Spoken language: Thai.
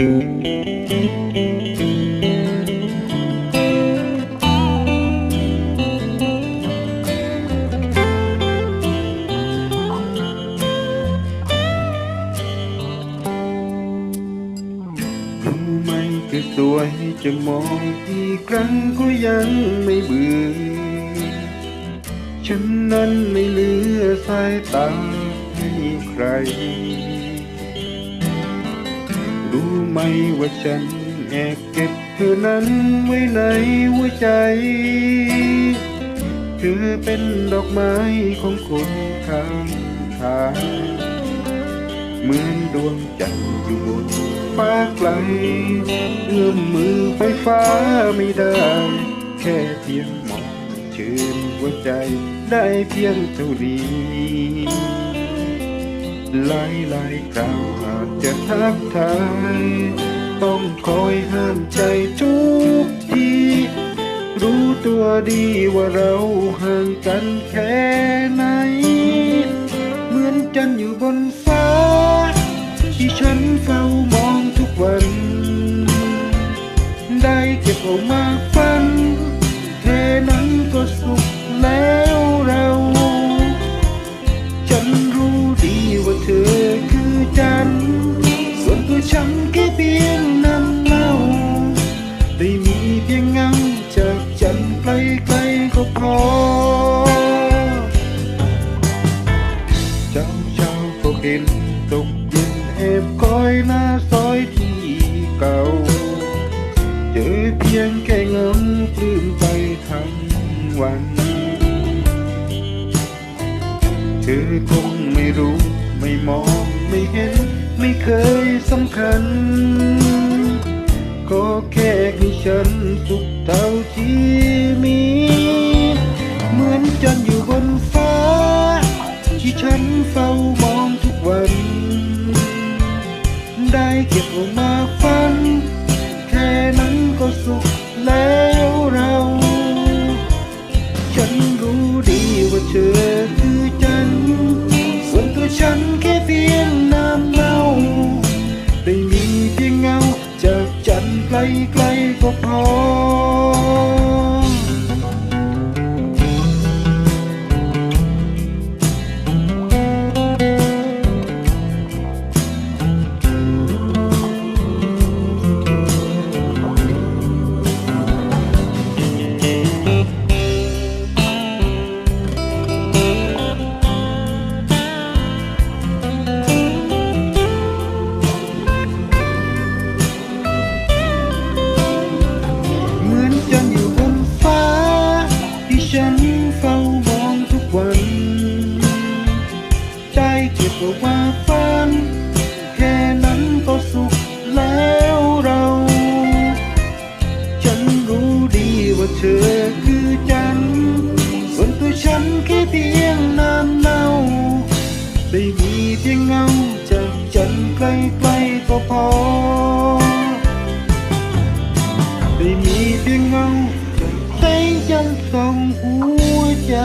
คืสวยจะมองกี่ครั้งก็ยังไม่เบื่อ ฉันนั้นไม่เหลือสายตาให้ใคร ไหมว่าฉันแอบเก็บเธอนั้นไว้ในหัวใจ เธอเป็นดอกไม้ของคนข้างทางเหมือนดวงจันทร์อยู่บนฟ้าไกลเอื้อมมือไฟฟ้าไม่ได้ แค่เพียงมองชื่นหัวใจได้เพียงเท่านี้ หลายหลายคราวอาจจะทักทาย ต้องคอยห้ามใจทุกที รู้ตัวดีว่าเราห่างกันแค่ไหน เหมือนจันอยู่บนฟ้า ที่ฉันเฝ้ามองทุกวัน ได้เก็บเอามาฝัน แค่นั้นก็สุขแล้ว เห็นตกเย็นแอบคอยหน้าซอยที่เก่า เจอเพียงแค่เงาปลื้มไปทั้งวัน เธอคงไม่รู้ไม่มองไม่เห็น ไม่เคยสำคัญ ก็แค่ให้ฉันสุขเท่าที่มี เหมือนจันอยู่บนฟ้า ไกลก็พอ ก็บเอาฝันแค่นั้นก็สุขแล้วเรา ฉันรู้ดีว่าเธอคือจัน ส่วนตัวฉันแค่เพียงน้ำเน่าได้มีเพียงเงาจากจันทร์ไกล้ๆก็พอได้มีเพียงเงาแสงจันทร์ส่องหัวใจ